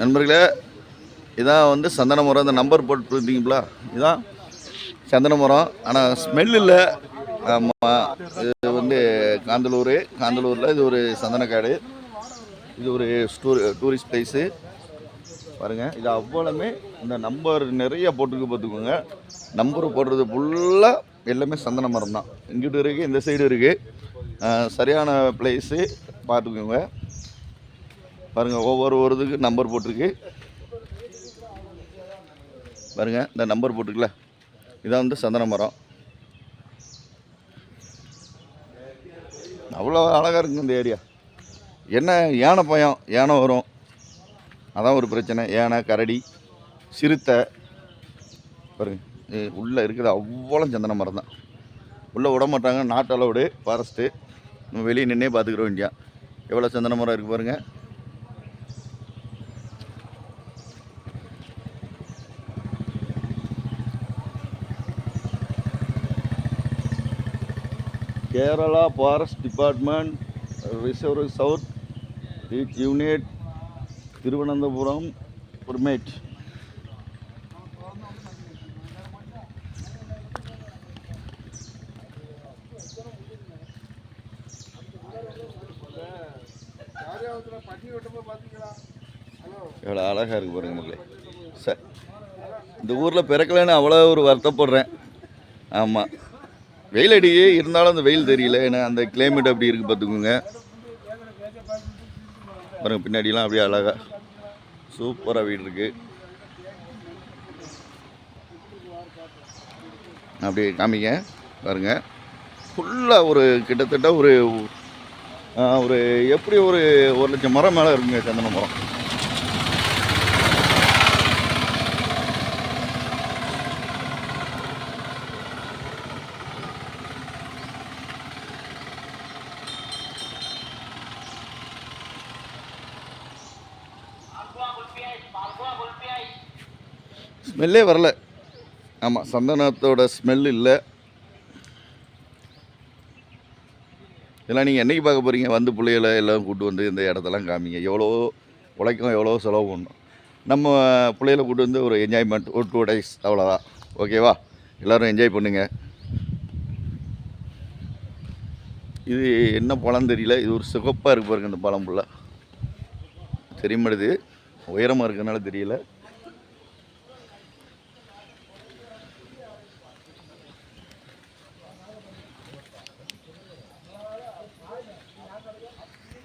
நண்பர்களே இதான் வந்து சந்தன மரம். இந்த நம்பர் போட்டுருந்தீங்களா? இதான் சந்தன மரம். ஆனால் ஸ்மெல் இல்லை. ஆமாம் இது வந்து காந்தலூர். காந்தலூரில் இது ஒரு சந்தனக்காடு. இது ஒரு ஸ்டூர் டூரிஸ்ட் பிளேஸு. பாருங்கள் இது அவ்வளவுமே இந்த நம்பர் நிறைய போட்டுக்கு பார்த்துக்கோங்க. நம்பர் போடுறது ஃபுல்லாக எல்லாமே சந்தன மரம் தான் இங்கிட்டு இருக்குது இந்த சைடு இருக்குது சரியான பிளேஸு பார்த்துக்கோங்க. பாருங்கள் ஒவ்வொரு ஒரு இதுக்கு நம்பர் போட்டிருக்கு. பாருங்கள் இந்த நம்பர் போட்டிருக்குல்ல? இதான் வந்து சந்தன மரம். அவ்வளோ அழகாக இருக்குங்க இந்த ஏரியா என்ன யானை பயம் யானை வரும். அதான் ஒரு பிரச்சனை. யானை கரடி சிறுத்தை. பாருங்க உள்ளே இருக்குது அவ்வளோ சந்தன மரம் தான். உள்ளே விட மாட்டாங்க நாட்டு அளவுடு ஃபாரஸ்ட்டு நம்ம வெளியே நின்றே பார்த்துக்கிறோம் வேண்டியா எவ்வளோ சந்தன மரம் இருக்குது பாருங்கள் Kerala forest department reserve south beach unit Thiruvananthapuram பெர்மேட் எவ்வளோ அழகாக இருக்கு பாருங்க மக்களே. சார் இந்த ஊரில் பிறக்கலைன்னு அவ்வளோ ஒரு வருத்தப்படுறேன். ஆமாம் வெயில் அடியே இருந்தாலும் அந்த வெயில் தெரியல. ஏன்னா அந்த கிளைமேட் அப்படி இருக்குது பார்த்துக்கோங்க. பாருங்கள் பின்னாடிலாம் அப்படியே அழகாக சூப்பராக வீடு இருக்குது அப்படியே காமிங்க பாருங்க. ஃபுல்லாக ஒரு கிட்டத்தட்ட ஒரு ஒரு எப்படி ஒரு ஒரு லட்சம் மரம் மேலே இருக்குங்க சந்தன மரம். ஸ்மெல்லே வரல. ஆமாம் சந்தனத்தோட ஸ்மெல் இல்லை. இதெல்லாம் நீங்கள் என்னைக்கு பார்க்க போகிறீங்க வந்து பிள்ளைகளை எல்லாம் கூப்பிட்டு வந்து இந்த இடத்தெல்லாம் காமிங்க. எவ்வளோ உழைக்கும் எவ்வளோ செலவு பண்ணணும் நம்ம பிள்ளைகளை கூப்பிட்டு வந்து ஒரு என்ஜாய்மெண்ட் ஒரு டூ டேஸ் அவ்வளோதான் ஓகேவா எல்லோரும் என்ஜாய் பண்ணுங்க. இது என்ன பழம் தெரியல. இது ஒரு சிகப்பாக இருக்கு பாருங்க இந்த பழம் ஃபுல்லாக தெரிய உயரமாக இருக்கிறதுனால தெரியல.